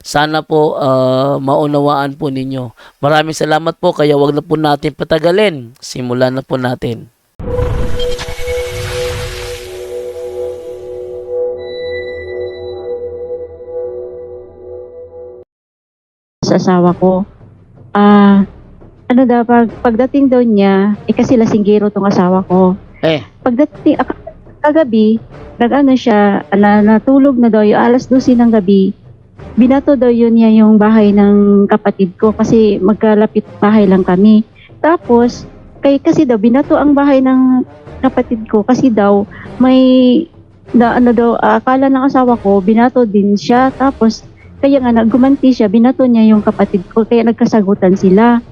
Sana po ah, maunawaan po ninyo. Maraming salamat po kaya wag na po natin patagalin. Simulan na po natin. sa asawa ko. Ah, ano daw, pag, pagdating daw niya, eh kasi lasinggero tong asawa ko. Eh, Pagdating, ak- kagabi, nag-ano siya, na, natulog na daw yung alas 12 ng gabi. Binato daw yun niya yung bahay ng kapatid ko kasi magkalapit bahay lang kami. Tapos, kay, kasi daw, binato ang bahay ng kapatid ko kasi daw, may, na, ano daw, akala ng asawa ko, binato din siya. Tapos, kaya nga, naggumanti siya, binato niya yung kapatid ko, kaya nagkasagutan sila.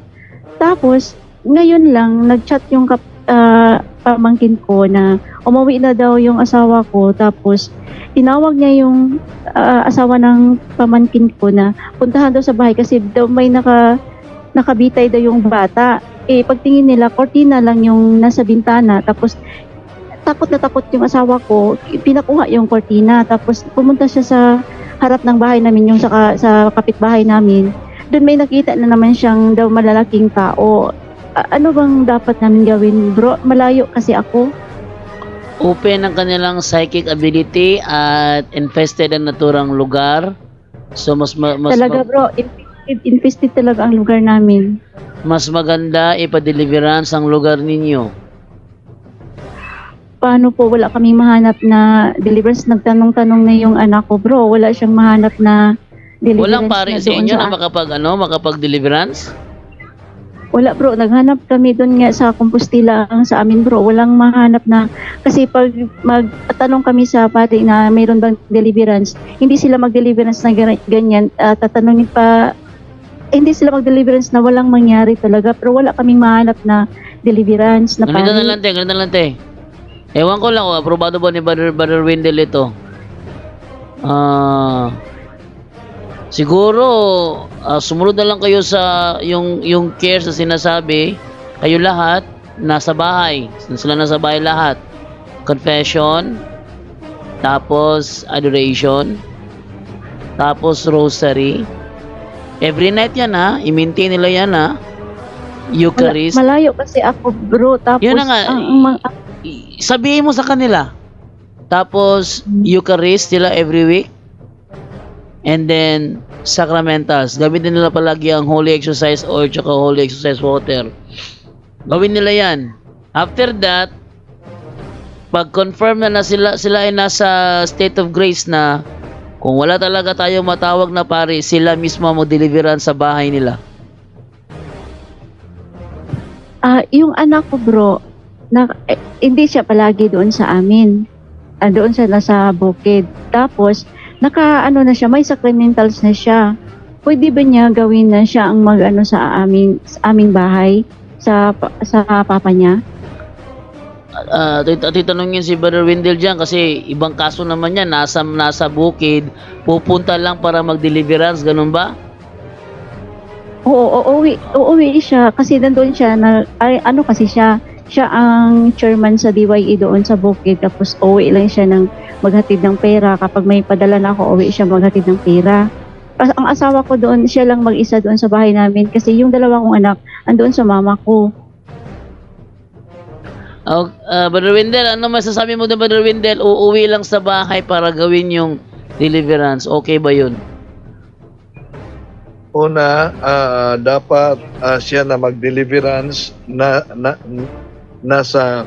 Tapos, ngayon lang, nag-chat yung kap, ah, pamangkin ko na umuwi na daw yung asawa ko. Tapos, tinawag niya yung ah, asawa ng pamangkin ko na puntahan daw sa bahay kasi daw may naka, nakabitay daw yung bata. Eh, pagtingin nila, kortina lang yung nasa bintana. Tapos, takot na takot yung asawa ko, pinakuha yung kortina. Tapos, pumunta siya sa harap ng bahay namin, yung sa, sa kapitbahay namin. Doon may nakita na naman siyang daw malalaking tao. Ano bang dapat namin gawin, bro? Malayo kasi ako. open ang kanilang psychic ability at infested ang naturang lugar. So mas ma- mas talaga, ma- bro. Infested, infested talaga ang lugar namin. mas maganda ipa-deliverance ang lugar ninyo. Paano po wala kaming mahanap na deliverance? Nagtanong-tanong na yung anak ko, bro. Wala siyang mahanap na deliverance Walang pare na sa doon inyo na makapag ano, makapag-deliverance? Wala bro, naghanap kami doon nga sa Compostela ang sa amin bro. Walang mahanap na kasi pag magtanong kami sa pati na mayroon bang deliverance, hindi sila mag-deliverance na ganyan. Ah, tatanungin pa eh, hindi sila mag-deliverance na walang mangyari talaga pero wala kaming mahanap na deliverance na Ganito na lang te, ganito na lang te. Ewan ko lang, oh, aprobado ba ni Brother, Brother Wendell ito? Ah, siguro, ah, sumunod na lang kayo sa yung, yung care sa sinasabi. Kayo lahat, nasa bahay. Sila nasa bahay lahat. Confession, tapos adoration, tapos rosary. Every night yan ha, i-maintain nila yan ha. Eucharist. malayo kasi ako bro tapos Yun na nga, ang, sabihin mo sa kanila. Tapos, Eucharist sila every week. And then, sacramentals. Gamitin nila palagi ang Holy Exercise Oil tsaka Holy Exercise Water. Gawin nila yan. After that, pag confirm na, na sila, sila ay nasa state of grace na kung wala talaga tayong matawag na pare, sila mismo mo deliveran sa bahay nila. Ah, yung anak ko bro, na, eh, hindi siya palagi doon sa amin. Ah, doon siya nasa bukid. Tapos, naka ano na siya, may sacramentals na siya. Pwede ba niya gawin na siya ang mag-ano sa aming sa aming bahay sa sa papa niya? Ah, tit- titanungin si Brother Wendell dyan kasi ibang kaso naman yan, nasa, nasa bukid, pupunta lang para mag-deliverance, ganun ba? Oo, uuwi, uuwi siya kasi nandoon siya na ay, ano kasi siya siya ang chairman sa DYE doon sa bukid tapos uuwi lang siya ng maghatid ng pera kapag may padala na ako uuwi siya maghatid ng pera As- ang asawa ko doon siya lang mag-isa doon sa bahay namin kasi yung dalawa kong anak andoon sa mama ko Oh, ah, Brother Wendell, ano masasabi mo doon, Brother Wendell? Uuwi lang sa bahay para gawin yung deliverance. Okay ba yun? Una, ah, dapat ah, siya na mag-deliverance na, na, nasa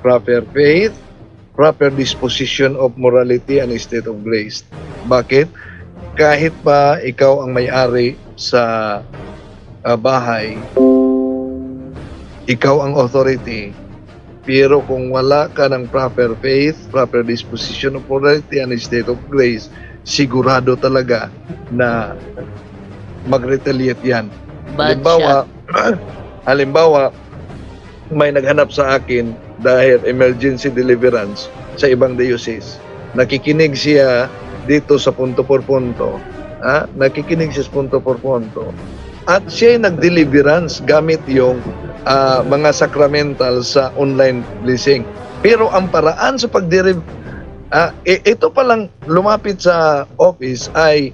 proper faith, proper disposition of morality and state of grace. Bakit? Kahit pa ikaw ang may-ari sa ah, bahay, ikaw ang authority. Pero kung wala ka ng proper faith, proper disposition of morality and state of grace, sigurado talaga na mag-retaliate yan. Bad halimbawa, halimbawa, may naghanap sa akin dahil emergency deliverance sa ibang diocese. Nakikinig siya dito sa punto por punto. Ha? Nakikinig siya sa punto por punto. At siya ay nag-deliverance gamit yung ah, mga sacramental sa online blessing. Pero ang paraan sa pag ah, i- ito pa lang lumapit sa office ay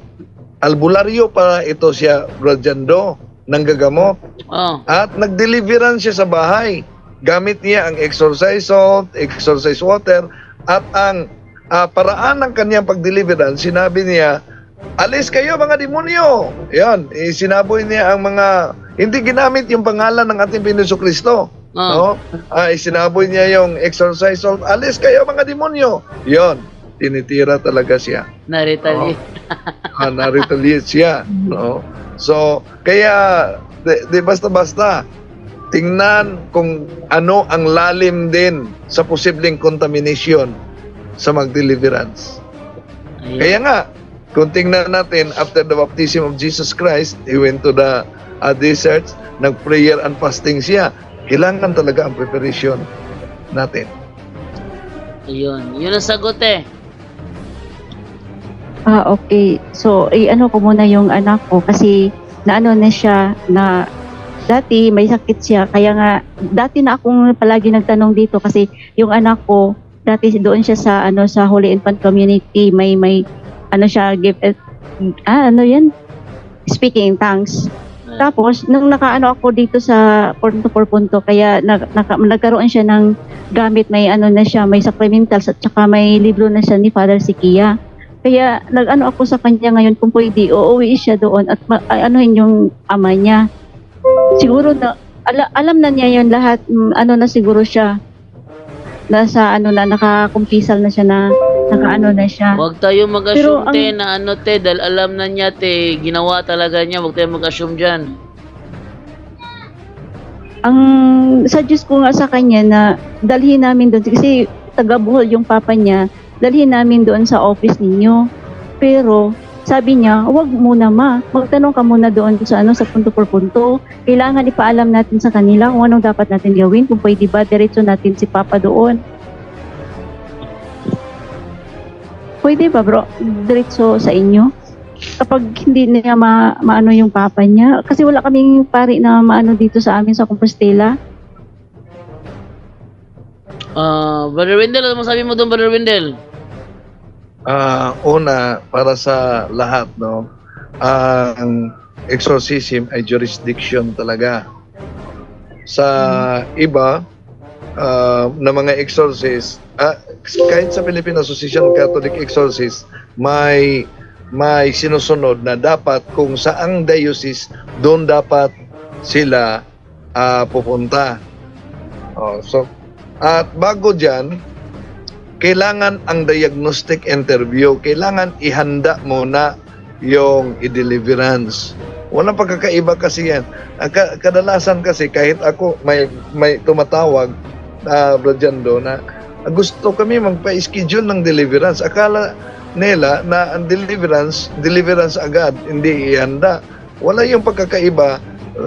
albularyo para ito siya Brajando ng gagamot Oh. at nag-deliverance siya sa bahay. Gamit niya ang exorcise salt, exorcise water, at ang ah, paraan ng kanyang pag-deliverance, sinabi niya, alis kayo mga demonyo. Yan, eh, sinaboy niya ang mga, hindi ginamit yung pangalan ng ating Pinuso Kristo. Oh. No? Ay, sinaboy niya yung exorcise salt, alis kayo mga demonyo. Yon, tinitira talaga siya Na-retaliate. uh, na-retaliate siya. No? So, kaya, di, di basta-basta, tingnan kung ano ang lalim din sa posibleng contamination sa mag-deliverance. Ayun. Kaya nga, kung tingnan natin, after the baptism of Jesus Christ, he went to the uh, desert, nag-prayer and fasting siya. Kailangan talaga ang preparation natin. Ayun. Yun ang sagot eh. Ah, okay. So, eh, ano ko muna yung anak ko kasi naano na siya na dati may sakit siya. Kaya nga, dati na akong palagi nagtanong dito kasi yung anak ko, dati doon siya sa ano sa Holy Infant Community, may may ano siya give eh, ah ano yan speaking in tongues. Tapos nung nakaano ako dito sa punto por punto kaya nag, naka, nagkaroon siya ng gamit. May ano na siya may sacramentals at saka may libro na siya ni Father Sikia kaya nag-ano ako sa kanya ngayon kung pwede uuwi siya doon at ma- anuhin yung ama niya siguro na ala, alam na niya yun lahat mm, ano na siguro siya nasa ano na nakakumpisal na siya na nakaano na siya Huwag tayo Pero mag-assume ang- te na ano te dahil alam na niya te ginawa talaga niya. Huwag tayo mag-assume dyan. ang suggest ko nga sa kanya na dalhin namin doon kasi taga Bohol yung papa niya dalhin namin doon sa office ninyo. Pero sabi niya wag muna ma. Magtanong ka muna doon sa ano sa punto por punto. Kailangan ipaalam natin sa kanila kung anong dapat natin gawin kung pwede ba diretso natin si papa doon. Pwede ba bro? Diretso sa inyo? Kapag hindi niya ma, maano yung papa niya kasi wala kaming pari na maano dito sa amin sa Compostela Ah, Brother Wendell, ano masabi mo doon, Brother Wendell? Ah, una, para sa lahat, no, ang exorcism ay jurisdiction talaga. Sa iba, ah, na mga exorcist, ah, kahit sa Philippine Association of Catholic Exorcists, may may sinusunod na dapat kung saang diocese, doon dapat sila ah, pupunta. Oh, so, at bago dyan, kailangan ang diagnostic interview, kailangan ihanda muna yung i-deliverance. Walang pagkakaiba kasi yan. Kadalasan kasi kahit ako may may tumatawag na uh, na "Ah, gusto kami magpa-schedule ng deliverance. Akala nila na ang deliverance, deliverance agad, hindi ihanda. Wala yung pagkakaiba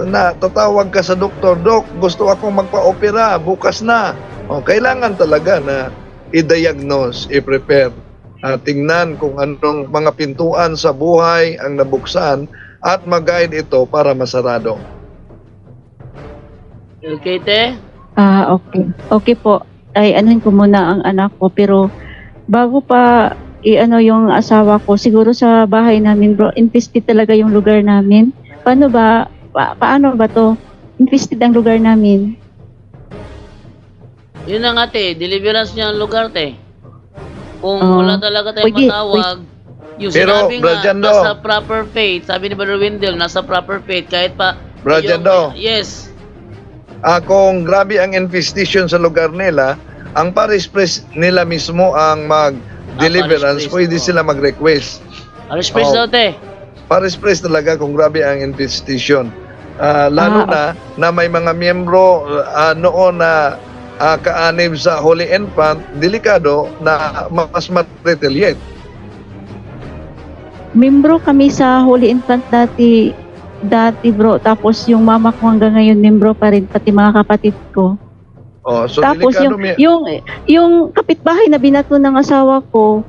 na tatawag ka sa doktor, Dok, gusto akong magpa-opera, bukas na. O, kailangan talaga na i-diagnose, i-prepare, at tingnan kung anong mga pintuan sa buhay ang nabuksan at mag-guide ito para masarado. Okay, te? Ah, okay. Okay po. Ay, anuhin ko muna ang anak ko. Pero, bago pa i-ano yung asawa ko, siguro sa bahay namin, bro, infested talaga yung lugar namin. Paano ba, pa- paano ba to? Infested ang lugar namin. Yun na nga, te. Deliverance niya ang lugar, te. Kung Oo. wala talaga tayong Pwede, matawag, yung Pero, sinabi nga, Brajando. nasa proper faith. Sabi ni Brother Wendell, nasa proper faith. Kahit pa... Brajando. yung- Yes. Ah, kung grabe ang infestation sa lugar nila, ang parish priest nila mismo ang parish mag-deliverance, priest, pwede oo. sila mag-request. Alice Priest Oo. daw, te. Parish priest talaga kung grabe ang infestation. Ah, lalo Ah, na na may mga miyembro ah, noon na ah, kaanib sa Holy Infant, delikado na mas ma-retaliate. Membro kami sa Holy Infant dati, dati bro. Tapos yung mama ko hanggang ngayon membro pa rin, pati mga kapatid ko. Oh, so Tapos yung, mi- yung, yung kapitbahay na binato ng asawa ko,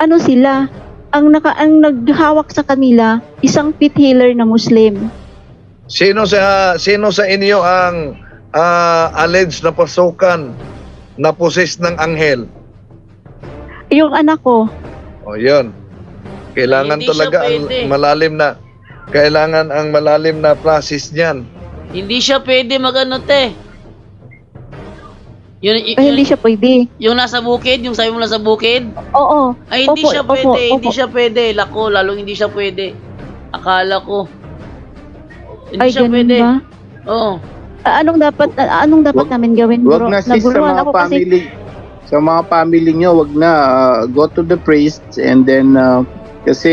ano sila? Ang naka ang naghawak sa kanila, isang pit healer na Muslim. Sino sa sino sa inyo ang ah, alleged na pasukan na possess ng anghel? Yung anak ko, O yun. Kailangan Hindi siya talaga ang pwede. malalim na kailangan ang malalim na process niyan. Hindi siya pwede magano te. Yun, y- ay, yun- hindi siya pwede. yung nasa bukid, yung sabi mo nasa bukid, Oo. ay hindi Opo, siya opo, pwede, hindi opo. siya pwede. Lako, lalong hindi siya pwede. Akala ko. Hindi Ay, siya ganun pwede. ba? Oo. Anong dapat anong dapat Wag- namin gawin, Wag bro? na sis sa mga ako kasi family. Sa mga family nyo, wag na. uh, go to the priest and then uh, kasi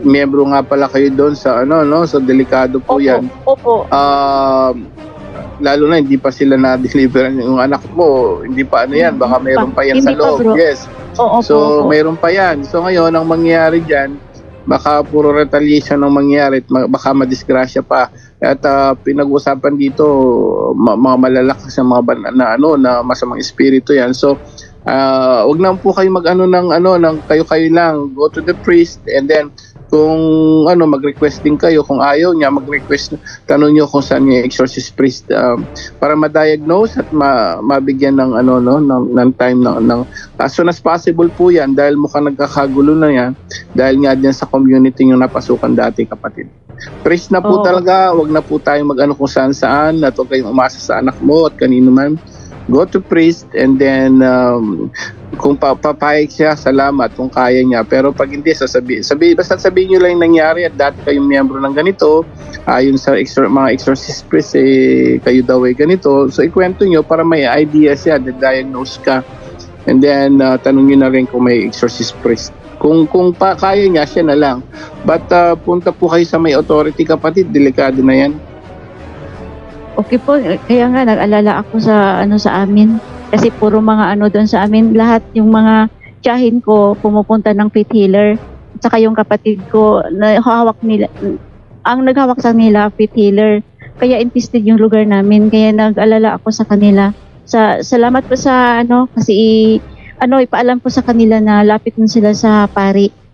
miyembro nga pala kayo doon sa ano no, so delikado po Opo, 'yan. opo. Um, lalo na hindi pa sila na-deliver yung anak mo, hindi pa ano yan, baka mayroon pa yan sa Hindi pa, loob. bro. Yes. Oo, opo, So, opo. mayroon pa yan. So, ngayon, ang mangyayari dyan, baka puro retaliation ang mangyayari at baka madisgrasya pa. At ah, pinag-usapan dito, ma- mga malalakas na mga ban- na, ano, na masamang espiritu yan. So, ah, wag na po kayo mag-ano ng, ano, ng kayo-kayo lang. Go to the priest and then, kung ano mag-request din kayo kung ayaw niya mag-request tanong niyo kung saan yung exorcist priest um, para ma-diagnose at ma- mabigyan ng ano no ng, ng time ng, ng as soon as possible po yan dahil mukhang nagkakagulo na yan dahil nga dyan sa community yung napasukan dati kapatid. Priest na po Oo. talaga, wag na po tayo mag-ano kung saan saan at huwag kayong umasa sa anak mo at kanino man. Go to priest and then um, kung pa papayag siya, salamat kung kaya niya. Pero pag hindi, sasabi, sabi, basta sabihin nyo lang yung nangyari at dati kayong miyembro ng ganito, ayon sa exor- mga exorcist priest, eh, kayo daw ay ganito. So ikwento nyo para may idea siya, diagnose ka. And then, uh, tanong nyo na rin kung may exorcist priest. Kung kung pa kaya niya, siya na lang. But uh, punta po kayo sa may authority kapatid, delikado na yan. Okay po, kaya nga nag-alala ako sa ano sa amin. Kasi puro mga ano doon sa amin lahat yung mga tiyahin ko pumupunta ng pit healer. At saka yung kapatid ko na hawak nila ang naghawak sa nila pit healer. Kaya infested yung lugar namin. Kaya nag-alala ako sa kanila. Sa salamat po sa ano kasi i- ano ipaalam ko sa kanila na lapit na sila sa pari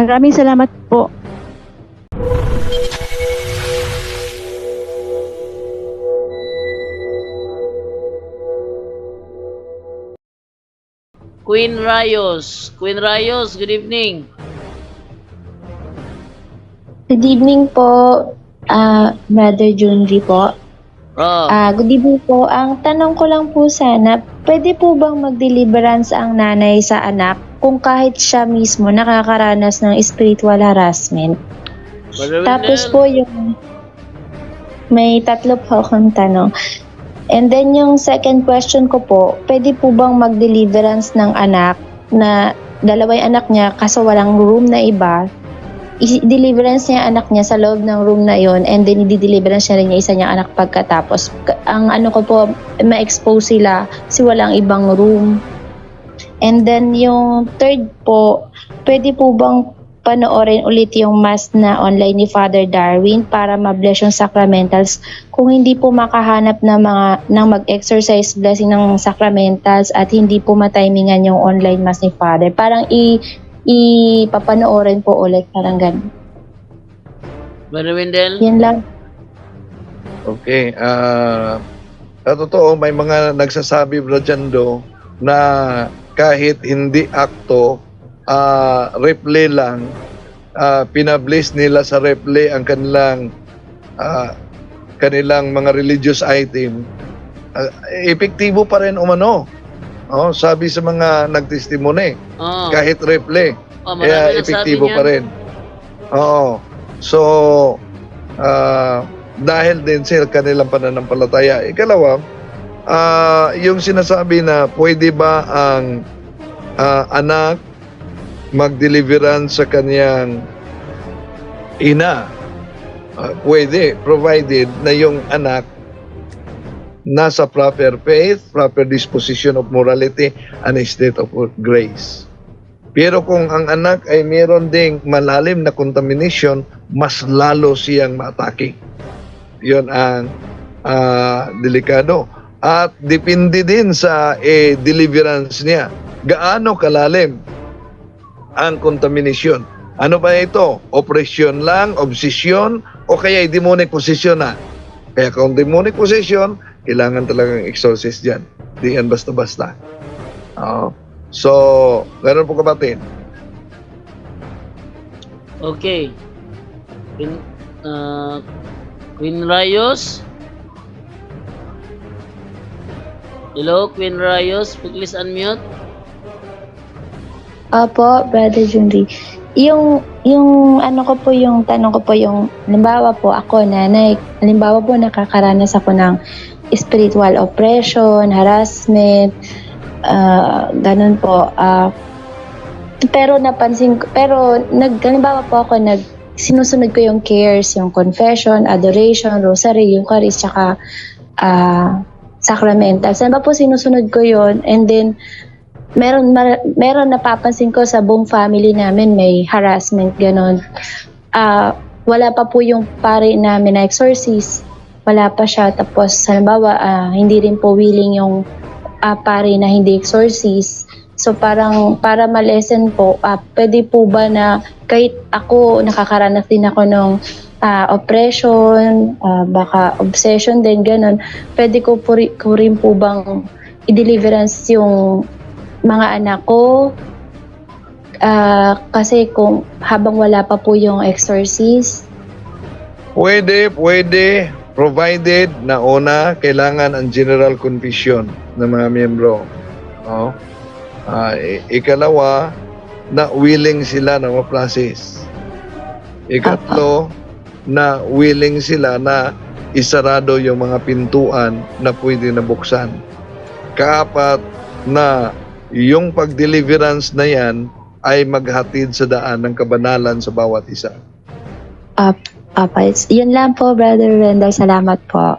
Maraming salamat po. Queen Rayos. Queen Rayos, good evening. Good evening po, ah Brother Junri po. Oh, Ah, good evening po. Ang tanong ko lang po sana, pwede po bang mag-deliverance ang nanay sa anak kung kahit siya mismo nakakaranas ng spiritual harassment? Brother Tapos Wendell. po yung may tatlo po akong tanong. And then yung second question ko po, pwede po bang mag-deliverance ng anak na dalawa yung anak niya kaso walang room na iba, i-deliverance niya anak niya sa loob ng room na yon and then i-deliverance niya rin yung isa niyang anak pagkatapos. Ang ano ko po, ma-expose sila kasi walang ibang room. And then yung third po, pwede po bang panoorin ulit yung mass na online ni Father Darwin para ma-bless yung sacramentals kung hindi po makahanap ng mga ng mag-exercise blessing ng sacramentals at hindi po matimingan yung online mass ni Father. Parang i ipapanoorin po ulit parang ganun. Brother Wendell. Yan lang. Okay. ah sa totoo, may mga nagsasabi, Bro Jando, na kahit hindi akto, ah replay lang, ah pinablish nila sa replay ang kanilang ah, kanilang mga religious item. Ah, epektibo pa rin umano. Oh, sabi sa mga nagtestimony, Oh, kahit replay. oh Kaya epektibo pa rin. Oo. So, ah, dahil din sa kanilang pananampalataya. Ikalawa, ah, yung sinasabi na pwede ba ang ah, anak mag-deliverance sa kanyang ina. Ah, pwede, provided na yung anak nasa proper faith, proper disposition of morality, and a state of grace. Pero kung ang anak ay meron ding malalim na contamination, mas lalo siyang maatake. Yun ang ah, delikado. At depende din sa eh, deliverance niya. Gaano kalalim ang contamination? Ano ba ito? Operation lang, obsession, o kaya demonic possession na? Kaya kung demonic possession, kailangan talagang exorcist dyan. Di yan basta-basta. Oo. So, ganun po kapatid. Okay. Queen, uh, Queen Rayos. Hello, Queen Rayos. Please unmute. Opo, Brother Junri. Yung, yung ano ko po, yung tanong ko po, yung, halimbawa po ako, nanay, halimbawa po nakakaranas ako ng spiritual oppression, harassment, ah, ganun po. ah, pero napansin ko, pero nag, halimbawa po ako, nag, sinusunod ko yung cares, yung confession, adoration, rosary, Eucharist, tsaka ah, sacramental. Saan po sinusunod ko yon And then, meron mar- meron napapansin ko sa buong family namin may harassment ganon. Ah, wala pa po yung pare namin na exorcist. Wala pa siya tapos halimbawa ah, hindi rin po willing yung ah, pare na hindi exorcist. So parang para malesen po, ah, pwede po ba na kahit ako nakakaranas din ako ng ah, oppression, ah, baka obsession din ganon, pwede ko po, ko rin po bang i-deliverance yung mga anak ko Ah, kasi kung habang wala pa po yung exorcist Pwede, pwede, provided na una, kailangan ang general confession ng mga miyembro. Ah, i- ikalawa, na willing sila na ma-process. Ikatlo, na willing sila na isarado yung mga pintuan na pwede na buksan. Kaapat, na yung pag-deliverance na yan ay maghatid sa daan ng kabanalan sa bawat isa. Apa, it's- yun lang po, Brother Wendell. Salamat po.